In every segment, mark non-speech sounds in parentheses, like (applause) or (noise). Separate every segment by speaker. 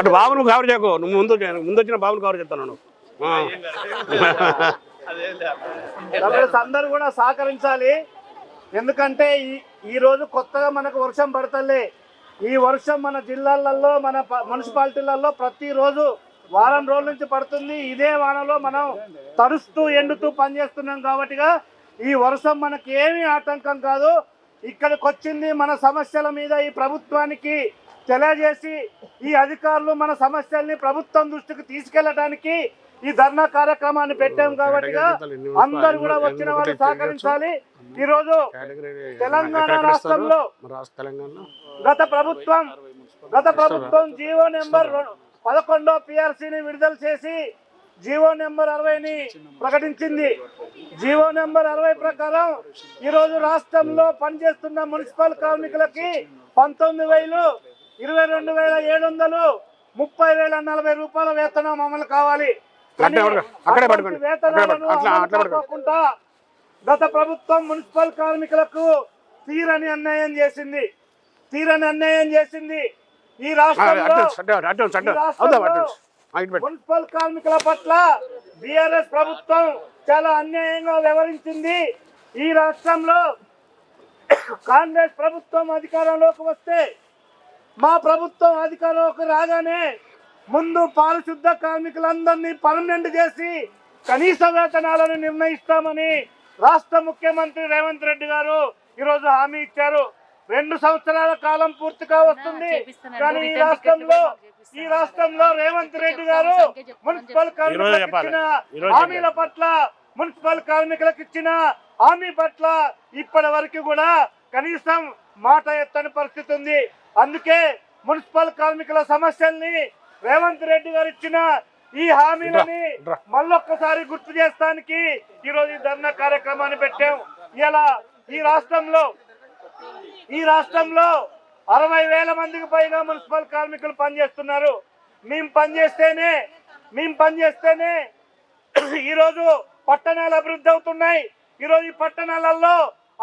Speaker 1: అటు బాబును కవర్ చేయకు నువ్వు ముందు ముందు వచ్చిన బాబుని కవర్ చేస్తాను నువ్వు
Speaker 2: అందరూ కూడా సహకరించాలి. ఎందుకంటే ఈ ఈ రోజు కొత్తగా మనకు వర్షం పడతలే ఈ వర్షం మన జిల్లాలలో మన మున్సిపాలిటీలలో ప్రతిరోజు వారం రోజుల నుంచి పడుతుంది. ఇదే వానలో మనం తరుస్తూ ఎండుతూ పనిచేస్తున్నాం కాబట్టిగా ఈ వర్షం మనకి ఏమీ ఆటంకం కాదు. ఇక్కడికి వచ్చింది మన సమస్యల మీద ఈ ప్రభుత్వానికి తెలియజేసి ఈ అధికారులు మన సమస్యల్ని ప్రభుత్వం దృష్టికి తీసుకెళ్ళడానికి ఈ ధర్నా కార్యక్రమాన్ని పెట్టాం కాబట్టిగా అందరు కూడా వచ్చిన వాళ్ళు సహకరించాలి. ఈ రోజు తెలంగాణ రాష్ట్రంలో గత ప్రభుత్వం గత ప్రభుత్వం జీవో నెంబర్ పదకొండో పిఆర్సీని విడుదల చేసి జీవో నెంబర్ అరవైని ప్రకటించింది. జీవో నెంబర్ అరవై ప్రకారం ఈ రోజు రాష్ట్రంలో పనిచేస్తున్న మున్సిపల్ కార్మికులకి పంతొమ్మిది వేలు ఇరవై రెండు వేల ఏడు వందలు ముప్పై వేల నలభై రూపాయల వేతనం అమలు కావాలి. కాకుండా గత ప్రభుత్వం మున్సిపల్ కార్మికులకు తీరని అన్యాయం చేసింది. తీరని అన్యాయం చేసింది. ఈ రాష్ట్రంలో మున్సిపల్ కార్మికుల పట్ల బిఆర్ఎస్ ప్రభుత్వం చాలా అన్యాయంగా వ్యవహరించింది. ఈ రాష్ట్రంలో కాంగ్రెస్ ప్రభుత్వం అధికారంలోకి వస్తే మా ప్రభుత్వం అధికారంలోకి రాగానే ముందు పారిశుద్ధ కార్మికులందరినీ పర్మనెంట్ చేసి కనీస వేతనాలను నిర్ణయిస్తామని రాష్ట్ర ముఖ్యమంత్రి రేవంత్ రెడ్డి గారు ఈరోజు హామీ ఇచ్చారు. రెండు సంవత్సరాల కాలం పూర్తిగా వస్తుంది కానీ ఈ రాష్ట్రంలో ఈ రాష్ట్రంలో రేవంత్ రెడ్డి గారు మున్సిపల్ కార్మికులకు. ఇచ్చిన హామీల పట్ల మున్సిపల్ కార్మికులకు ఇచ్చిన హామీ పట్ల ఇప్పటి వరకు కూడా కనీసం మాట ఎత్తని పరిస్థితి ఉంది. అందుకే మున్సిపల్ కార్మికుల సమస్యల్ని రేవంత్ రెడ్డి గారు ఇచ్చిన ఈ హామీలని. మళ్ళొక్కసారి గుర్తు చేస్తానికి ఈ రోజు ఈ ధర్నా కార్యక్రమాన్ని పెట్టాం. ఇలా ఈ రాష్ట్రంలో ఈ రాష్ట్రంలో అరవై వేల మందికి పైగా మున్సిపల్ కార్మికులు పనిచేస్తున్నారు. మేము పనిచేస్తేనే మేము పనిచేస్తేనే ఈరోజు పట్టణాలు అభివృద్ధి అవుతున్నాయి. ఈరోజు ఈ పట్టణాలలో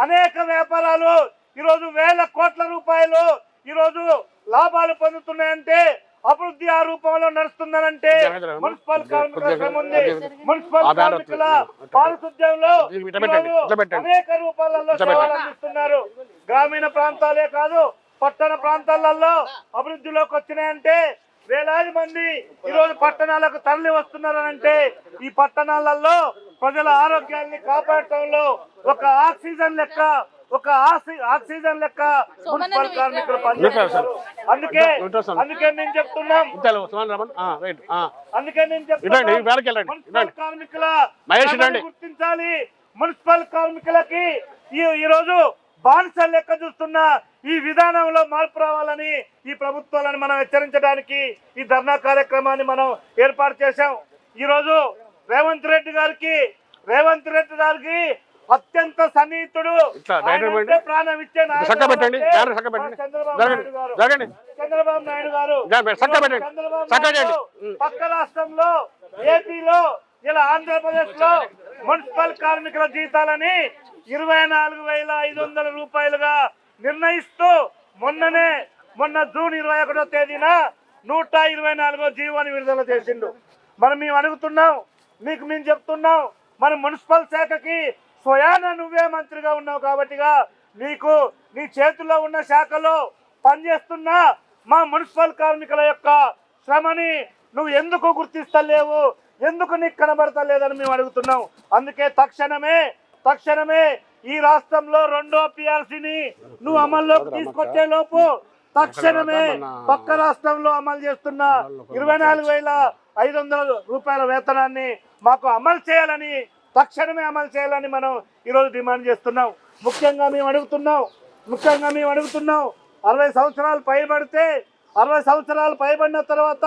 Speaker 2: అనేక వ్యాపారాలు ఈరోజు వేల కోట్ల రూపాయలు ఈరోజు లాభాలు పొందుతున్నాయంటే అభివృద్ధి ఆ రూపంలో నడుస్తుందనంటే మున్సిపల్ కార్మికుల శ్రమ ఉంది మున్సిపల్ కార్మికుల. పారిశుద్ధ్యంలో. అనేక రూపాలలో సేవలు. అందిస్తున్నారు గ్రామీణ ప్రాంతాలే కాదు పట్టణ ప్రాంతాలలో అభివృద్ధిలోకి వచ్చినాయంటే వేలాది మంది ఈరోజు పట్టణాలకు తరలి వస్తున్నారంటే ఈ పట్టణాలలో ప్రజల ఆరోగ్యాన్ని కాపాడటంలో ఒక ఆక్సిజన్ లెక్క ఒక ఆక్సి- ఆక్సిజన్ లెక్క మున్సిపల్ కార్మికులు పనిచేస్తున్నారు అందుకే. అందుకే మేము చెప్తున్నాం.
Speaker 1: ఇంతలో సుమన్ రమన్ రైట్
Speaker 2: అందుకే నేను చెప్తున్నాను
Speaker 1: ఈ వేళకి వెళ్ళండి,
Speaker 2: మున్సిపల్
Speaker 1: ఇదండి.
Speaker 2: కార్మికుల. గుర్తించాలి. మున్సిపల్ కార్మికులకి ఈ ఈ రోజు బానిస లెక్క చూస్తున్న ఈ విధానంలో మార్పు రావాలని ఈ ప్రభుత్వాలను మనం హెచ్చరించడానికి ఈ ధర్నా కార్యక్రమాన్ని మనం ఏర్పాటు చేశాం. ఈ రోజు రేవంత్ రెడ్డి గారికి రేవంత్ రెడ్డి గారికి అత్యంత సన్నిహితుడు. ప్రాణం ఇచ్చే
Speaker 1: పెట్టండి.
Speaker 2: చంద్రబాబు నాయుడు గారు. పక్క రాష్ట్రంలో ఏపీలో ఇలా ఆంధ్రప్రదేశ్లో మున్సిపల్ కార్మికుల జీతాలని ఇరవై నాలుగు వేల ఐదు వందల రూపాయలుగా నిర్ణయిస్తూ మొన్ననే మొన్న జూన్ ఇరవై ఒకటో తేదీన నూట ఇరవై నాలుగో జీవోని విడుదల చేసిండు. మనం మేము అడుగుతున్నాం మీకు మేము చెప్తున్నాం మన మున్సిపల్ శాఖకి స్వయాన నువ్వే మంత్రిగా ఉన్నావు కాబట్టిగా నీకు నీ చేతుల్లో ఉన్న శాఖలో పనిచేస్తున్న మా మున్సిపల్ కార్మికుల యొక్క శ్రమని నువ్వు ఎందుకు గుర్తిస్తలేవు? ఎందుకు నీకు కనబడతలేదని మేము అడుగుతున్నాం. అందుకే తక్షణమే తక్షణమే ఈ రాష్ట్రంలో రెండో పిఆర్సీని నువ్వు అమల్లోకి తీసుకొచ్చే లోపు తక్షణమే పక్క రాష్ట్రంలో అమలు చేస్తున్న ఇరవై నాలుగు వేల ఐదు వందల రూపాయల వేతనాన్ని మాకు అమలు చేయాలని తక్షణమే అమలు చేయాలని మనం ఈరోజు డిమాండ్ చేస్తున్నాం. ముఖ్యంగా మేము అడుగుతున్నాం. ముఖ్యంగా మేము అడుగుతున్నాం. అరవై సంవత్సరాలు పైబడితే అరవై సంవత్సరాలు పైబడిన తర్వాత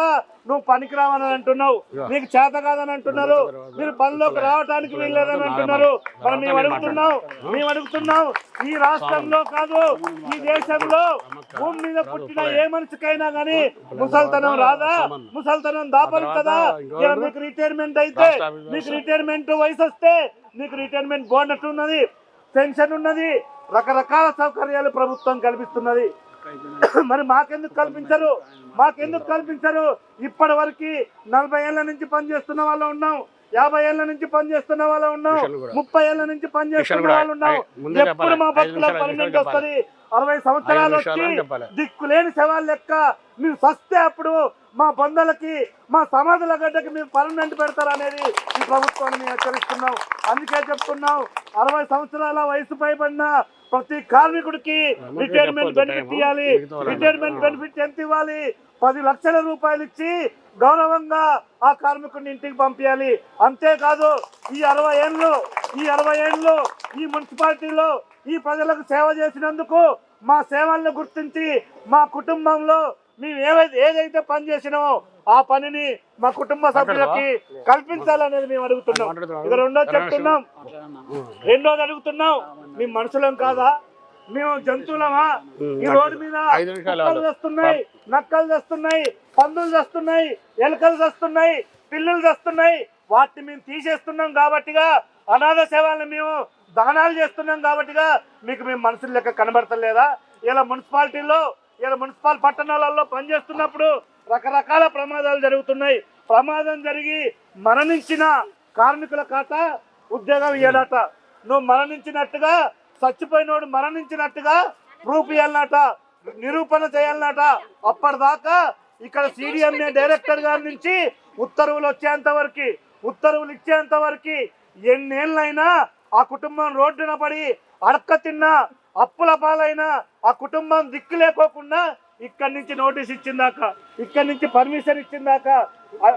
Speaker 2: నువ్వు పనికిరావని అంటున్నావు. నీకు చేత కాదని అంటున్నారు. మీరు పనిలోకి రావడానికి వీల్లేదని అంటున్నారు. మనం మేము అడుగుతున్నాం. మేము అడుగుతున్నాం. ఈ రాష్ట్రంలో కాదు ఈ దేశంలో భూమి మీద పుట్టిన ఏ మనిషికైనా గానీ ముసల్తనం రాదా? ముసల్తనం దాపరుతుందా ఇలా మీకు రిటైర్మెంట్ అయితే మీకు రిటైర్మెంట్ వయసు వస్తే మీకు రిటైర్మెంట్ బోనస్ ఉన్నది పెన్షన్ ఉన్నది. రకరకాల సౌకర్యాలు ప్రభుత్వం కల్పిస్తున్నది. (coughs) మరి మాకెందుకు కల్పించరు? మాకెందుకు కల్పించరు? ఇప్పటి వరకు నలభై ఏళ్ళ నుంచి పనిచేస్తున్న వాళ్ళు ఉన్నాం. యాభై ఏళ్ళ నుంచి పనిచేస్తున్న వాళ్ళు ఉన్నాం. ముప్పై ఏళ్ళ నుంచి పనిచేస్తున్న. వాళ్ళు ఉన్నాం. ఎప్పుడు మా బతుకులో పర్మనెంట్
Speaker 1: నిమిషాలు
Speaker 2: వస్తుంది? అరవై సంవత్సరాలు వచ్చి. దిక్కులేని శవాలు లెక్క. మీరు సస్తే అప్పుడు మా బంధువులకి మా సమాధుల గడ్డకి మీరు పర్మనెంట్ పెడతారు అనేది ఈ ప్రభుత్వాన్ని మేము హెచ్చరిస్తున్నాం. అందుకే చెప్తున్నాం అరవై సంవత్సరాల వయసు పైబడిన ప్రతి కార్మికుడికి రిటైర్మెంట్ బెనిఫిట్ ఇవ్వాలి. రిటైర్మెంట్ బెనిఫిట్ ఎంత ఇవ్వాలి? పది లక్షల రూపాయలు ఇచ్చి గౌరవంగా ఆ కార్మికుడిని ఇంటికి పంపించాలి అంతేకాదు ఈ అరవై ఏళ్ళు ఈ అరవై ఏళ్ళు ఈ మున్సిపాలిటీలో ఈ ప్రజలకు సేవ చేసినందుకు మా సేవలను గుర్తించి మా కుటుంబంలో మేము ఏవైతే ఏదైతే పని చేసినామో ఆ పనిని మా కుటుంబ సభ్యులకి కల్పించాలనేది మేము అడుగుతున్నాం. ఇక రెండో చెప్తున్నాం. రెండోది అడుగుతున్నాం. మేము మనుషులం కాదా? మేము జంతువులమా? ఈ రోడ్డు మీద కుక్కలు తెస్తున్నాయి నక్కలు తెస్తున్నాయి పందులు తెస్తున్నాయి ఎలుకలు తెస్తున్నాయి పిల్లులు తెస్తున్నాయి. వాటిని మేము తీసేస్తున్నాం కాబట్టిగా అనాథ సేవలను మేము దానాలు చేస్తున్నాం కాబట్టిగా మీకు మేము మనుషుల లెక్క కనబడతలేదా? ఇలా మున్సిపాలిటీలో ఇలా మున్సిపల్ పట్టణాలలో పనిచేస్తున్నప్పుడు రకరకాల ప్రమాదాలు జరుగుతున్నాయి. ప్రమాదం జరిగి మరణించిన కార్మికుల ఖాతా ఉద్యోగం ఇయ్యడట. నువ్వు మరణించినట్టుగా చచ్చిపోయినోడు మరణించినట్టుగా ప్రూఫ్ ఇవ్వాలన్నట నిరూపణ చేయాలన్నట. అప్పటిదాకా ఇక్కడ సిడిఎంఏ డైరెక్టర్ గారి నుంచి ఉత్తర్వులు వచ్చేంత వరకు ఉత్తర్వులు ఇచ్చేంత వరకు ఎన్నేళ్ళైనా ఆ కుటుంబం రోడ్డున పడి అడక్క తిన్నా అప్పుల పాలైనా ఆ కుటుంబం దిక్కు లేకోకుండా ఇక్కడి నుంచి నోటీస్ ఇచ్చిందాక ఇక్కడి నుంచి పర్మిషన్ ఇచ్చిందాక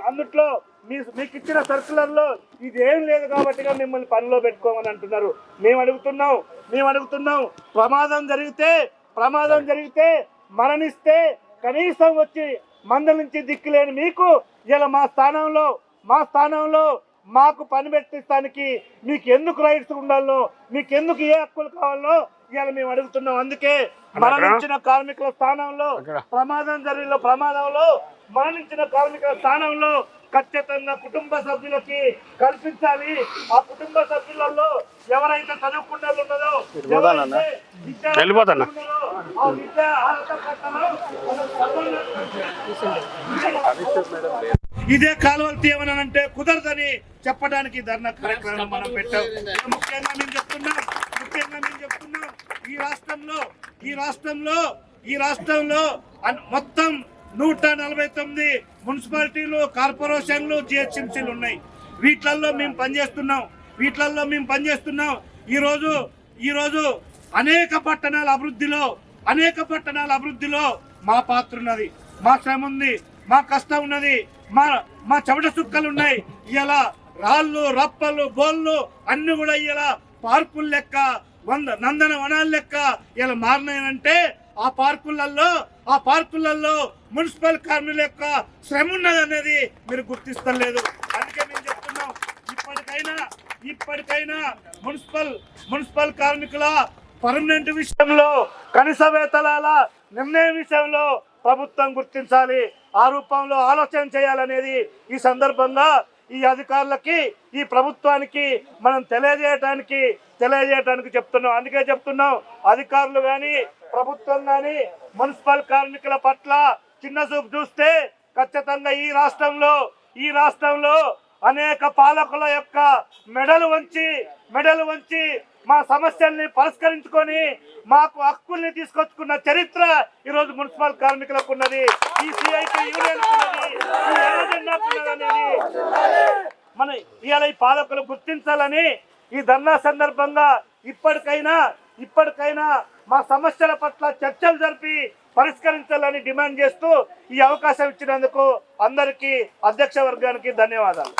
Speaker 2: అందుట్లో మీ మీకు ఇచ్చిన సర్కులర్లో ఇది ఏం లేదు కాబట్టి మిమ్మల్ని పనిలో పెట్టుకోమని అంటున్నారు. మేము అడుగుతున్నాం మేము అడుగుతున్నాం. ప్రమాదం జరిగితే ప్రమాదం జరిగితే మరణిస్తే కనీసం వచ్చి మంద నుంచి దిక్కులేని మీకు ఇలా మా స్థానంలో మా స్థానంలో మాకు పని పెట్టిస్తానికి మీకు ఎందుకు రైట్స్ ఉండాలో మీకు ఎందుకు ఏ హక్కులు కావాలో ఇవాళ మేము అడుగుతున్నాం. అందుకే మరణించిన కార్మికుల స్థానంలో. ప్రమాదం జరిగిన ప్రమాదంలో మరణించిన కార్మికుల స్థానంలో ఖచ్చితంగా కుటుంబ సభ్యులకి కల్పించాలి. ఆ కుటుంబ సభ్యులలో ఎవరైతే చదువుకున్న వాళ్ళు ఉన్నదో చదవాలి. ఇదే కాలువలు తీయమనంటే కుదరదని చెప్పడానికి ధర్నా కార్యక్రమం మనం పెట్టాం. ముఖ్యంగా మేము చెప్తున్నాం ముఖ్యంగా మేము చెప్తున్నాం ఈ రాష్ట్రంలో ఈ రాష్ట్రంలో ఈ రాష్ట్రంలో మొత్తం నూట నలభై తొమ్మిది మున్సిపాలిటీలు కార్పొరేషన్లు జిహెచ్ఎంసీలు ఉన్నాయి. వీటిలలో మేము పనిచేస్తున్నాం. వీటిలలో మేము పనిచేస్తున్నాం. ఈరోజు ఈరోజు అనేక పట్టణాల అభివృద్ధిలో అనేక పట్టణాల అభివృద్ధిలో మా పాత్ర ఉన్నది. మా శ్రమ ఉంది మా కష్టం ఉన్నది మా మా చెమట చుక్కలు ఉన్నాయి. ఇలా రాళ్ళు రప్పలు బోళ్ళు అన్ని కూడా ఇలా పార్కుల లెక్క వంద నందన వనాల లెక్క ఇలా మారినాయంటే ఆ పార్కులలో ఆ పార్కులలో మున్సిపల్ కార్మికుల యొక్క శ్రమ ఉన్నదనేది మీరు గుర్తిస్తలేదు అందుకే మేము చెప్తున్నాం ఇప్పటికైనా ఇప్పటికైనా మున్సిపల్ మున్సిపల్ కార్మికుల పర్మనెంట్ విషయంలో కనీస వేతనాల నిర్ణయం విషయంలో ప్రభుత్వం గుర్తించాలి. ఆ రూపంలో ఆలోచన చేయాలనేది ఈ సందర్భంగా ఈ అధికారులకి ఈ ప్రభుత్వానికి మనం తెలియజేయటానికి తెలియజేయటానికి చెప్తున్నాం. అందుకే చెప్తున్నాం అధికారులు కానీ ప్రభుత్వం కానీ మున్సిపల్ కార్మికుల పట్ల చిన్న చూపు చూస్తే ఖచ్చితంగా ఈ రాష్ట్రంలో ఈ రాష్ట్రంలో అనేక పాలకుల యొక్క మెడలు వంచి మెడలు వంచి మా సమస్యల్ని పరిష్కరించుకొని మాకు హక్కుల్ని తీసుకొచ్చుకున్న చరిత్ర ఈరోజు మున్సిపల్ కార్మికులకు ఉన్నది. ఈ సిఐటి యూనియన్ అనేది మన ఇవాళ ఈ పాలకులు గుర్తించాలని ఈ ధర్నా సందర్భంగా ఇప్పటికైనా ఇప్పటికైనా మా సమస్యల పట్ల చర్చలు జరిపి పరిష్కరించాలని డిమాండ్ చేస్తూ ఈ అవకాశం ఇచ్చినందుకు అందరికీ అధ్యక్ష వర్గానికి ధన్యవాదాలు.